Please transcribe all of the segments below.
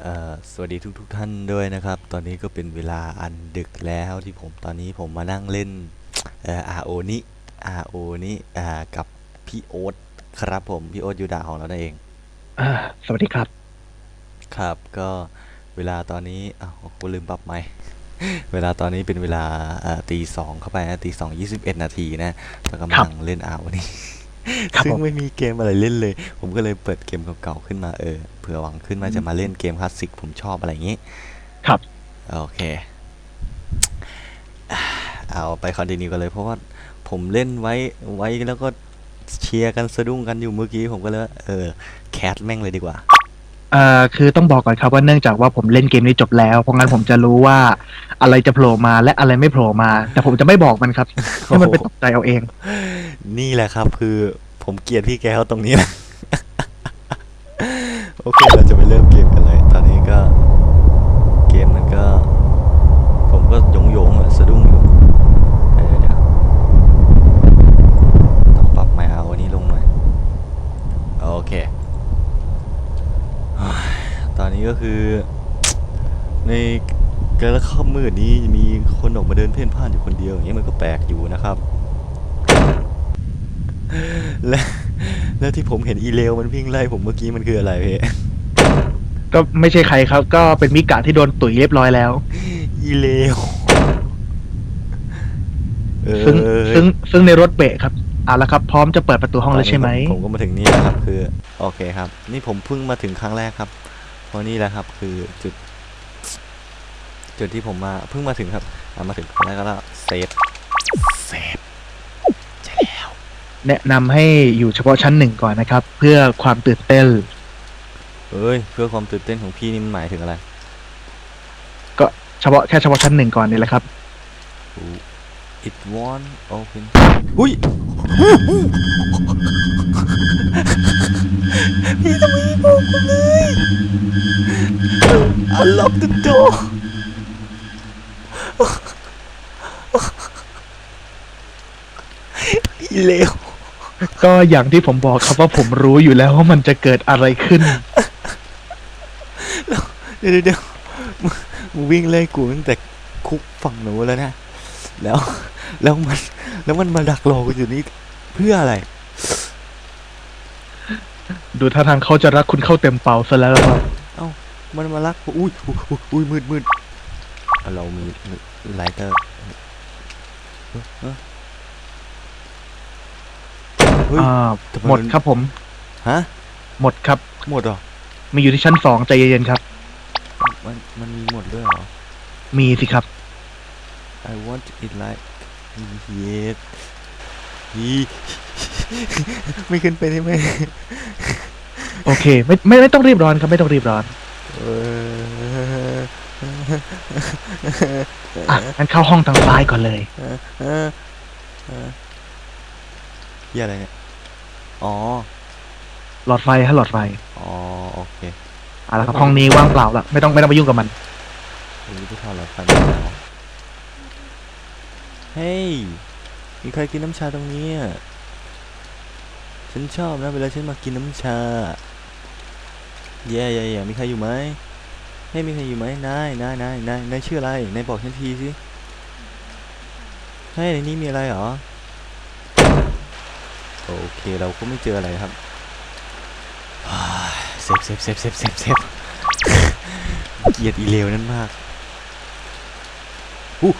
เอ่อสวัสดีทุกๆท่านด้วยนะครับ ตอนนี้ก็เป็นเวลาอันดึกแล้วที่ผมตอนนี้ผมมานั่งเล่นเอ่อ RO นี้ RO นี้อ่ากับพี่โอ๊ตครับผม พี่โอ๊ตยูดาของเรานั่นเองอ่าสวัสดีครับ ครับก็เวลาตอนนี้อ้าวกูลืมปรับไหมค์เวลาตอนนี้เป็นเวลาเอ่อตีสองเข้าไปนะตีสองยี่สิบเอ็ดนาทีนะแล้วกำลังเล่น RO นี้ ครับซึ่งผม ไม่มีเกมอะไรเล่นเลย ผมก็เลยเปิดเกมเก่าๆขึ้นมาเออเผื่อหวังขึ้นมาจะมาเล่นเกมคลาสสิกผมชอบอะไรอย่างนี้ครับ โอเค เอาไปคอนติเนียกันเลยเพราะว่าผมเล่นไว้ไว้แล้วก็เชียร์กันสะดุ้งกันอยู่เมื่อกี้ผมก็เลยว่าเออแคสแม่งเลยดีกว่า เอ่อคือต้องบอกก่อนครับว่าเนื่องจากว่าผมเล่นเกมนี้จบแล้ว เพราะงั้นผมจะรู้ว่าอะไรจะโผล่มาและอะไรไม่โผล่มา แต่ผมจะไม่บอกมันครับให้มันไปตกใจเอาเอง นี่แหละครับ คือผมเกลียดพี่แกเขาตรงนี้นะโอเคเราจะไปเริ่มเกมกันเลย ตอนนี้ก็ เกมมันก็ ผมก็โยงโยงๆอะสะดุ้งอยู่เดี๋ยวเดี๋ยวต้องปรับไมค์เอาอันนี้ลงหน่อยโอเคเฮ้ยตอนนี้ก็คือ ในกระค่ำมืดนี้มีคนออก มาเดินเพ่นพ่านอยู่คนเดียวอย่างนี้มันก็แปลกอยู่นะครับ และแล้วที่ผมเห็นอีเลวมันวิ่งไล่ผมเมื่อกี้มันคืออะไรพี่ก็ไม่ใช่ใครครับ ก็เป็นมิกะที่โดนตุ๋ยเรียบร้อยแล้ว อีเลวเออซึ่งซึ่งซึ่งในรถเบรกครับเอาละครับพร้อมจะเปิดประตูห้องแล้วใช่ไหมผมก็มาถึงนี่แล้วครับ คือโอเคครับ นี่ผมเพิ่งมาถึงครั้งแรกครับเพราะนี่แหละครับ คือจุด จุดที่ผมมาเพิ่งมาถึงครับอะ มาถึงครั้งแรกก็แล้วเซฟเซฟใช่แล้ว แนะนำให้อยู่เฉพาะชั้นหนึ่งก่อนนะครับ เพื่อความตื่นเต้น เอ้ย เพื่อความตื่นเต้นของพี่นี่มันหมายถึงอะไรก็เฉพาะแค่เฉพาะชั้นหนึ่งก่อนนี่แหละครับ It won't open อุ้ยพี่ทำไมไม่บอกกูเลย I lock the door อีเลวก็อย่างที่ผมบอกครับว่าผมรู้อยู่แล้วว่ามันจะเกิดอะไรขึ้น เดี๋ยวเดี๋ยวเดี๋ยวมึงมึงวิ่งไล่กูตั้งแต่คุกฝั่งหนูแล้วนะ แล้ว แล้วมัน แล้วมันมาดักรอกูอยู่นี่เพื่ออะไร ดูท่าทางเขาจะรักคุณเข้าเต็มเป่าซะแล้วครับมันมาลักอุ้ยอุ้ยอุ้ยอุ้ยมืดมืดอะ เรามีไลเตอร์เฮ้ยอ่าทำไหมดครับผม ฮะ หมดครับ หมดเหรอ มีอยู่ที่ชั้นสองใจเย็นๆครับ มันมันมีหมดด้วยเหรอ มีสิครับ I want it like yes อีไม่ขึ้นไปได้ไหมโอเค ไม่ไม่ไม่ต้องรีบร้อนครับไม่ต้องรีบร้อน เออ อะงั้นเข้าห้องทางซ้ายก่อนเลยเออเออเออเหี้ยอะไรเนี่ย อ๋อ หลอดไฟฮะหลอดไฟอ๋อ โอเคอะแล้วครับห้องนี้ว่างเปล่าละไม่ต้องไม่ต้องไปยุ่งกับมันผมจะทำอะไรกันแล้วเฮ้ย มีใครกินน้ำชาตรงนี้อะฉันชอบนะเวลาฉันมากินน้ำชา แย่แย่แย่มีใครอยู่ไหม เฮ้ยมีใครอยู่ไหมนายนายนายนายนายชื่ออะไรนายบอกฉันทีสิเฮ้ยในนี้มีอะไรเหรอโอเคเราก็ไม่เจออะไรครับเซฟเซฟเซฟเซฟเซฟเซฟเกียดอีเลวนั่นมากอู้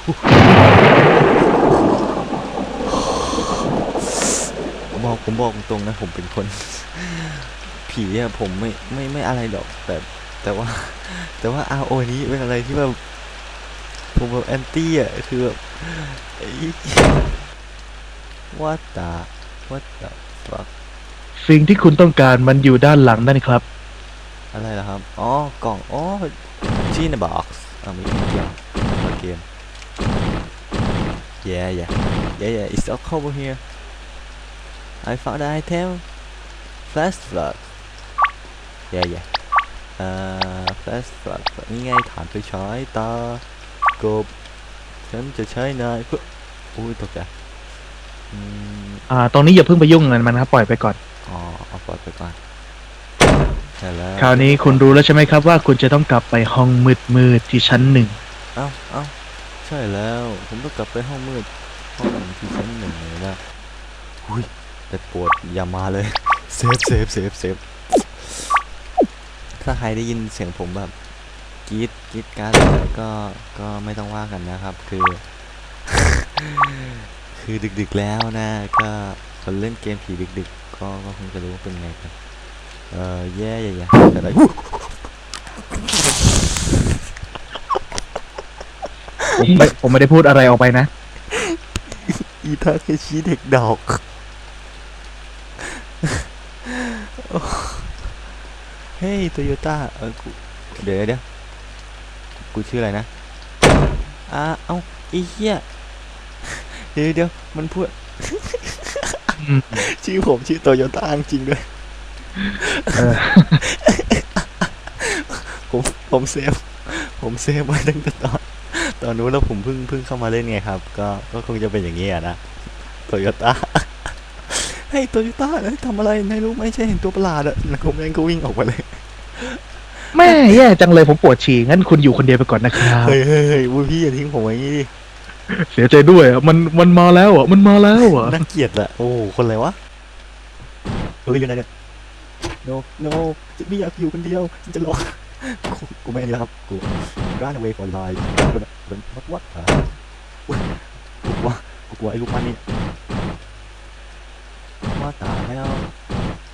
บอกผมบอกตรงนะผมเป็นคน ผีอะผมไม่ไม่ไม่อะไรหรอกแต่ แต่ว่าแต่ว่า RO นี้เป็นอะไรที่แบบผมแบบแอนตี้อะคือแบบ what the what the fuck สิ่งที่คุณต้องการมันอยู่ด้านหลังนั่นครับ อะไรล่ะครับ อ๋อกล่อง อ๋อที่ในบ็อกซ์อ่ามีอีกอย่างมาเกม yeah yeah yeah yeah it's all over here I found the item flash flood yeah yeah เอ่อ flash flood นี่ไงฐานไฟฉายตากบ ฉันจะใช้นายเพื่ออุ้ยตกใจอืมอ่า ตรงนี้อย่าเพิ่งไปยุ่งกับมันครับ ปล่อยไปก่อน อ๋อเอาปล่อยไปก่อนช่แล้วคราวนี้คุณรู้แล้วใช่ไหมครับว่าคุณจะต้องกลับไปห้องมืดๆที่ชั้นหนึ่ง เอ้าเอ้าใช่แล้ว ผมต้องกลับไปห้องมืด ห้องที่ชั้นหนึ่งเลยนะอุ้ยแต่ปวดอย่ามาเลย เซฟเซฟเซฟเซฟ ถ้าใครได้ยินเสียงผมแบบกรีดกรีดการ์ดอะไรก็ก็ไม่ต้องว่ากันนะครับ คือ คือดึกๆแล้วนะ ก็คนเล่นเกมผีดึก ๆ ก็ก็คงจะรู้ว่าเป็นไงกันเออแย่แย่แย่แต่อะไรผมไม่ผมไม่ได้พูดอะไรออกไปนะ อีทาเคชิเด็กดอก เฮ้ย โตโยต้าเออกูเดี๋ยวเดี๋ยวกูชื่ออะไรนะอ่าเอ้าไอีเหี้ยเดี๋ยวเดี๋ยวมันพูดอืมชื่อผมชื่อโตโยต้าจริงๆด้วยเออผมผมเซฟ ผมเซฟไว้ตั้งแต่ตอนตอนนู้นแล้วผมเพิ่งเพิ่งเข้ามาเล่นไงครับ ก็ก็คงจะเป็นอย่างนี้อะนะโตโยต้าเฮ้ยโตโยต้าทำอะไรไม่รู้ไม่ใช่เห็นตัวประหลาดอะแล้วผมเองก็วิ่งออกไปเลย แม่แย่จังเลยผมปวดฉี่งั้นคุณอยู่คนเดียวไปก่อนนะครับเฮ้ยเฮ้ยเฮ้ยอุ๊ยพี่อย่าทิ้งผมไว้อย่างนี้ดิเสียใจด้วยอะมันมันมาแล้วอะมันมาแล้วอะน่าเกลียดละโอ้โหคนอะไรวะเฮ้ยอยู่ไหนเนี่ย no no ฉันไม่อยากอยู่คนเดียวฉันจะรอกูกูไม่นี่แล้วครับกู run away for life เป็นวัดวัดอะอุ๊ยกูกลัวกูกลัวไอ้ลูกมันนี่ว่าตายแล้ว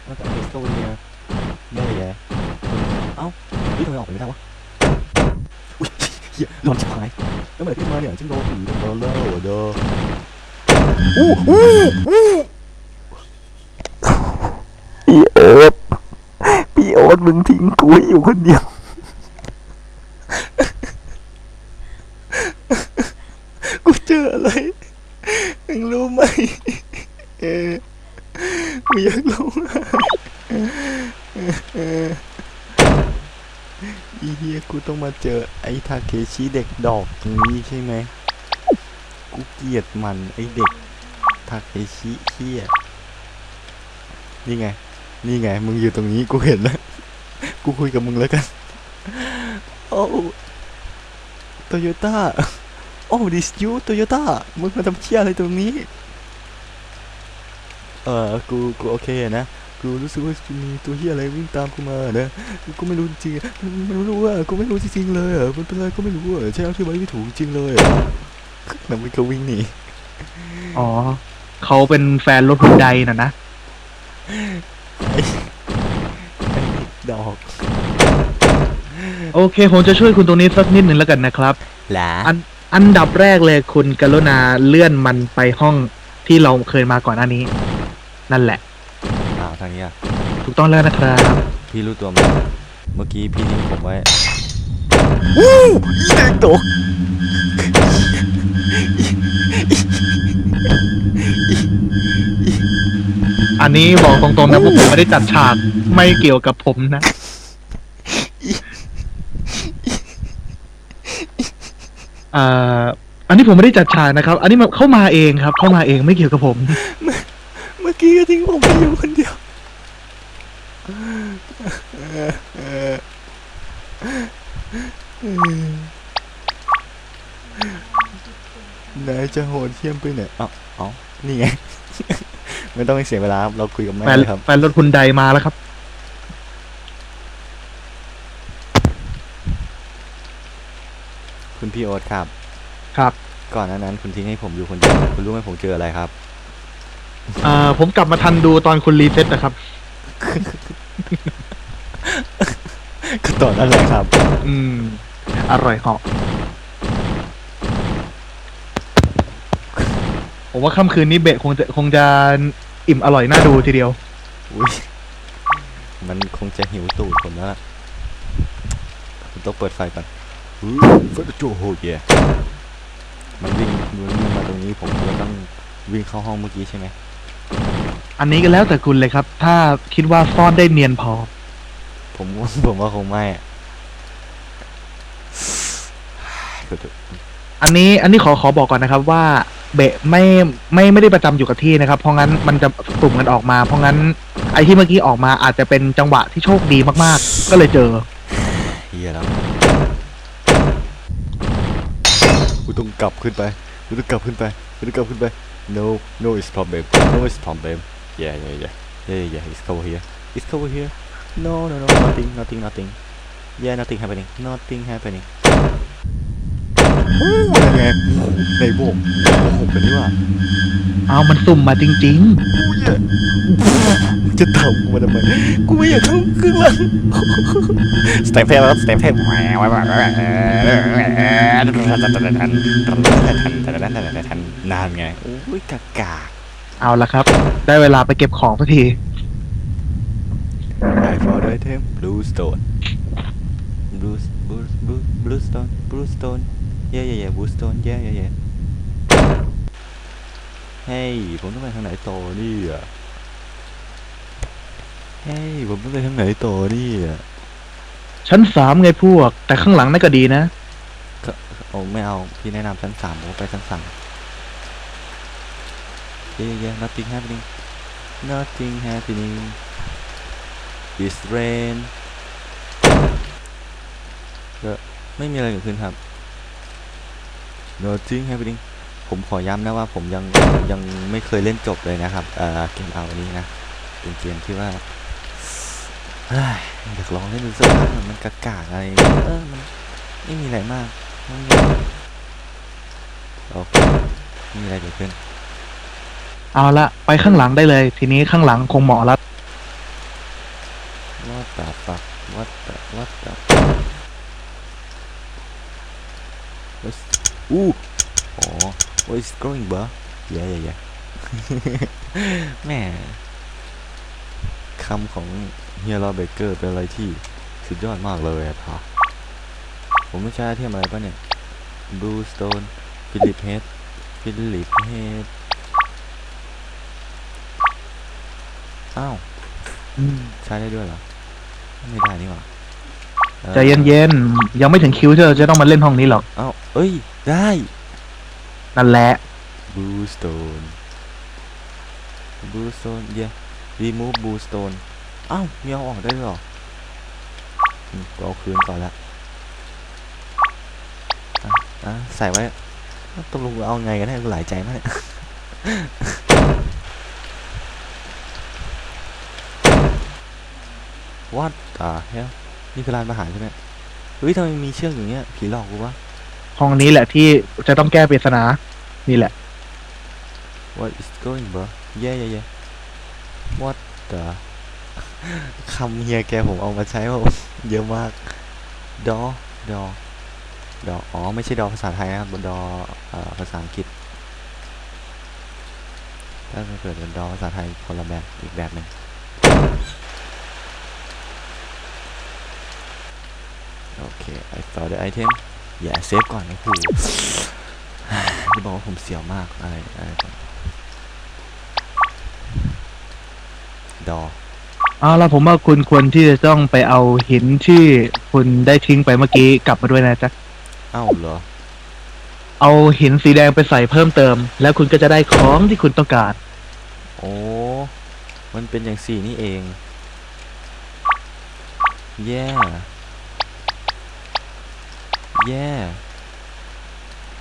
ว่าแต่ไอ้โซเนี่ยแย่แย่ เอ้านี่ทำไมออกไปไม่ได้วะอุ้ยเหี้ยร้อนชิบหายแล้วเมื่อไหร่ที่มาเนี่ยฉันโดนผีโดนเล่าเด้ออู้อู้อู้พี่โอ๊ตพี่โอ๊ตมึงทิ้งกูอยู่คนเดียว กูเจออะไรมึงรู้ไหมเออกูอยากรู้เอออีเฮียกู ต้องมาเจอไอ้ทาเคชิเด็กดอกนี้ใช่ไหมกูเกลียดมันไอ้เด็กทาเคชิเฮียนี่ไง นี่ไง มึงอยู่ตรงนี้กูเห็นแล้ว กูคุยกับมึงแล้วกัน โอ้โตโยต้า โอ้ this you โตโยต้า มึงมาทำเชี่ยอะไรตรงนี้ เออ กู กูโอเคนะ กูรู้สึกว่าจะมีตัวเฮียอะไรวิ่งตามกูมานะกูไม่รู้จริงๆไม่รู้ว่ากูไม่รู้จริงๆเลยอะมันเป็นอะไรก็ไม่รู้อะใช่เอาที่ไว้ไม่ถูกจริงเลยอะแล้วมันก็วิ่งหนีอ๋อเขาเป็นแฟนรถหุ่นใดน่ะนะไอ้ดอก โอเคผมจะช่วยคุณตรงนี้สักนิดหนึ่งแล้วกันนะครับหลาอันอันดับแรกเลยคุณกรุณาเลื่อนมันไปห้องที่เราเคยมาก่อนหน้านี้ นั่นแหละอ้าว ทางนี้อะถูกต้องแล้วนะครับพี่รู้ตัวไหมเมื่อกี้พี่ทิ้งผมไว้วู้อีเด็กตกอันนี้บอกตรงๆนะพวกผมไม่ได้จัดฉากไม่เกี่ยวกับผมนะ อ่า อันนี้ผมไม่ได้จัดฉากนะครับ อันนี้มันเข้ามาเองครับ เข้ามาเองไม่เกี่ยวกับผม เมื่อกี้ก็ทิ้งผมไปอยู่คนเดียว นายจะโหดเที่ยมไปไหนเอ้าเอ้านี่ไง ไม่ต้องให้เสียเวลาครับเราคุยกับแม่แฟนเลยครับ แฟนรถคุณใดมาแล้วครับ คุณพี่โอ๊ตครับ ครับ ก่อนหน้านั้นคุณทิ้งให้ผมอยู่คนเดียวคุณรู้ไหมผมเจออะไรครับ อ่า ผมกลับมาทันดูตอนคุณรีเซ็ตนะครับ ก็ตอนนั้นแหละครับ อืม อร่อยเหาะผมว่าค่ำคืนนี้เบะคงจะคงจะอิ่มอร่อยน่าดูทีเดียว อุ้ยมันคงจะหิวตูดผมแล้วล่ะคุณต้องเปิดไฟก่อนอู้เฟิร์สโจโหเยมันวิ่งมันวิ่งมาตรงนี้ผมก็ต้องวิ่งเข้าห้องเมื่อกี้ใช่ไหม อันนี้ก็แล้วแต่คุณเลยครับ ถ้าคิดว่าซ่อนได้เนียนพอ ผมว่าผมว่าคงไม่อะก็เถอะอันนี้อันนี้ขอขอบอกก่อนนะครับว่าเบะไม่ไม่ไม่ได้ประจำอยู่กับที่นะครับ เพราะงั้นมันจะสุ่มกันออกมา เพราะงั้นไอ้ที่เมื่อกี้ออกมาอาจจะเป็นจังหวะที่โชคดีมากๆ ก็เลยเจอ เฮียแล้วกูต้องกลับขึ้นไปกูต้องกลับขึ้นไปกูต้องกลับขึ้นไป no no is problem no is problem yeah yeah yeah yeah yeah it's cover here it's cover here no no no nothing nothing nothing yeah nothing happening nothing happening โอ้ยไงในโบกโบกกันนี่ว่าเอามันสุ่มมาจริงมึงจะทำกูมาทำไมกูไม่อยากเข้าเครื่องหลังสเต็ปเทปแล้วสเต็ปเทปนานไงโอ้ยกากาๆ เอาละครับ ได้เวลาไปเก็บของสักที I found item blue stone blue blue blue blue stone blue stone yeah yeah yeah blue stone yeah yeah yeah เฮ้ยผมต้องไปทางไหนต่อเนี่ยเฮ้ยผมต้องไปทางไหนต่อเนี่ยชั้นสามไงพวก แต่ข้างหลังนั่นก็ดีนะโอ้ไม่เอาพี่แนะนำชั้นสามผมไปชั้นสาม เย้เย้ nothing happening nothing happening it's rain ก็ไม่มีอะไรเกิดขึ้นครับ nothing happening ผมขอย้ำนะว่าผมยังยังไม่เคยเล่นจบเลยนะครับเอ่อเกมเอาอันนี้นะเป็นเกมที่ว่าอยากลองเล่นดูสักครั้งมันกากากๆอะไรเออมันไม่มีอะไรมากม่มีโอเคไม่มีอะไรเกิดขึ้น เอาละไปข้างหลังได้เลย ทีนี้ข้างหลังคงเหมาะแล้ว What the fuck What the What the What's อู้อ๋อ What is going bro yeah yeah yeah แม่คำของเฮียรอเบเกอร์เป็นอะไรที่สุดยอดมากเลยอะท่ะผมไม่ใช่ไอเทมอะไรป่ะเนี่ย Blue Stone ฟิลิปเฮดฟิลิปเฮด อ้าวใช้ได้ด้วยเหรอ ไม่ได้นี่หว่าออใจเย็นๆ ยังไม่ถึงคิวเธอจะต้องมาเล่นห้องนี้หรอกเอ้าเอ้ย ได้นั่นแหละ Blue Stone Blue Stone yeah remove Blue Stone เอ้ามีเอาออกได้ด้วยเหรออืมก็เอาคืนก่อนละอะอะใส่ไว้ตกลงเอาไงกันแน่กูหลายใจมากเนี่ย What the hell นี่คือร้านอาหารใช่ไหมเฮ้ยทำไมมีเชือกอย่างเงี้ย ผีหลอกกูวะ ห้องนี้แหละที่จะต้องแก้ปริศนานี่แหละ What is going bro yeah yeah yeah What the คำเฮียแกผมเอามาใช้ว่าเยอะมาก ดอ ดอ ดอ อ๋อ ไม่ใช่ดอภาษาไทยนะครับดอเอ่อภาษาอังกฤษ ถ้าเกิดเป็นดอภาษาไทยคนละแบบอีกแบบหนึ่ง โอเค I found the item อย่าเซฟก่อนนะครูจะบอกว่าผมเสียวมากอะไรอะไรก่อนดอเอาละผมว่าคุณควรที่จะต้องไปเอาหินที่คุณได้ทิ้งไปเมื่อกี้กลับมาด้วยนะจ๊ะเอ้าเหรอ เอาหินสีแดงไปใส่เพิ่มเติม แล้วคุณก็จะได้ของที่คุณต้องการ โอ้ มันเป็นอย่างสี่นี่เอง แย่แย่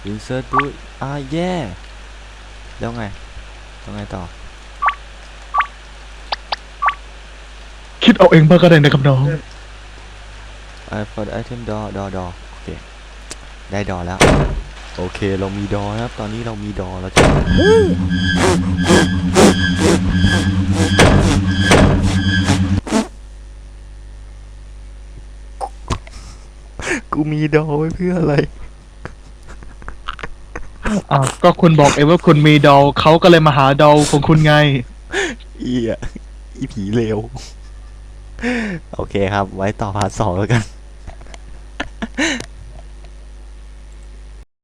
insert boot อ่าแย่แล้วไงแล้วไงต่อ คิดเอาเองบ้างก็ได้นะครับน้อง I for the item ดอดอดอโอเค ได้ดอแล้ว โอเค เรามีดอนะครับ ตอนนี้เรามีดอแล้วจ้ะ กูมีดอไว้เพื่ออะไร อ่าก็คุณบอกเองว่าคุณมีดอลเขาก็เลยมาหาดอลของคุณไงอีอะอีผีเลว โอเคครับ ไว้ต่อพาร์ทสองแล้วกัน